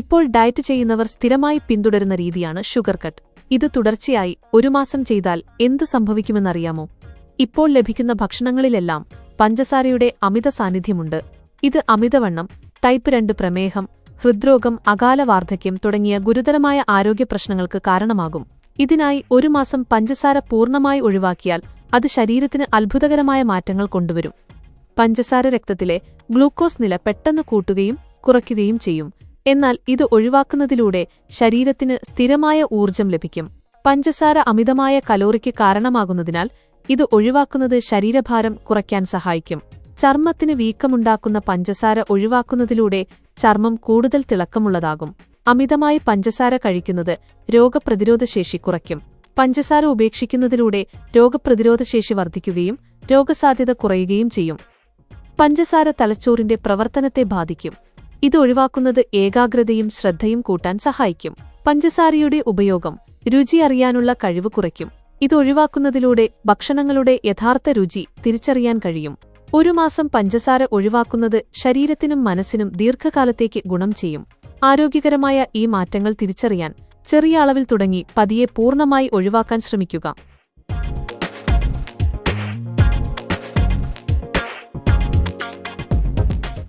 ഇപ്പോൾ ഡയറ്റ് ചെയ്യുന്നവർ സ്ഥിരമായി പിന്തുടരുന്ന രീതിയാണ് ഷുഗർ കട്ട്. ഇത് തുടർച്ചയായി ഒരു മാസം ചെയ്താൽ എന്ത് സംഭവിക്കുമെന്നറിയാമോ? ഇപ്പോൾ ലഭിക്കുന്ന ഭക്ഷണങ്ങളിലെല്ലാം പഞ്ചസാരയുടെ അമിത സാന്നിധ്യമുണ്ട്. ഇത് അമിതവണ്ണം ടൈപ്പ് രണ്ട് പ്രമേഹം ഹൃദ്രോഗം അകാല വാർദ്ധക്യം തുടങ്ങിയ ഗുരുതരമായ ആരോഗ്യ പ്രശ്നങ്ങൾക്ക് കാരണമാകും. ഇതിനായി ഒരു മാസം പഞ്ചസാര പൂർണമായി ഒഴിവാക്കിയാൽ അത് ശരീരത്തിന് അത്ഭുതകരമായ മാറ്റങ്ങൾ കൊണ്ടുവരും. പഞ്ചസാര രക്തത്തിലെ ഗ്ലൂക്കോസ് നില പെട്ടെന്ന് കൂട്ടുകയും കുറയ്ക്കുകയും ചെയ്യും. എന്നാൽ ഇത് ഒഴിവാക്കുന്നതിലൂടെ ശരീരത്തിന് സ്ഥിരമായ ഊർജം ലഭിക്കും. പഞ്ചസാര അമിതമായ കലോറിക്ക് കാരണമാകുന്നതിനാൽ ഇത് ഒഴിവാക്കുന്നത് ശരീരഭാരം കുറയ്ക്കാൻ സഹായിക്കും. ചർമ്മത്തിന് വീക്കമുണ്ടാക്കുന്ന പഞ്ചസാര ഒഴിവാക്കുന്നതിലൂടെ ചർമ്മം കൂടുതൽ തിളക്കമുള്ളതാകും. അമിതമായി പഞ്ചസാര കഴിക്കുന്നത് രോഗപ്രതിരോധ ശേഷി കുറയ്ക്കും. പഞ്ചസാര ഉപേക്ഷിക്കുന്നതിലൂടെ രോഗപ്രതിരോധ ശേഷി വർദ്ധിക്കുകയും രോഗസാധ്യത കുറയുകയും ചെയ്യും. പഞ്ചസാര തലച്ചോറിന്റെ പ്രവർത്തനത്തെ ബാധിക്കും. ഇത് ഒഴിവാക്കുന്നത് ഏകാഗ്രതയും ശ്രദ്ധയും കൂട്ടാൻ സഹായിക്കും. പഞ്ചസാരയുടെ ഉപയോഗം രുചി അറിയാനുള്ള കഴിവ് കുറയ്ക്കും. ഇത് ഒഴിവാക്കുന്നതിലൂടെ ഭക്ഷണങ്ങളുടെ യഥാർത്ഥ രുചി തിരിച്ചറിയാൻ കഴിയും. ഒരു മാസം പഞ്ചസാര ഒഴിവാക്കുന്നത് ശരീരത്തിനും മനസ്സിനും ദീർഘകാലത്തേക്ക് ഗുണം ചെയ്യും. ആരോഗ്യകരമായ ഈ മാറ്റങ്ങൾ തിരിച്ചറിയാൻ ചെറിയ അളവിൽ തുടങ്ങി പതിയെ പൂർണമായി ഒഴിവാക്കാൻ ശ്രമിക്കുക.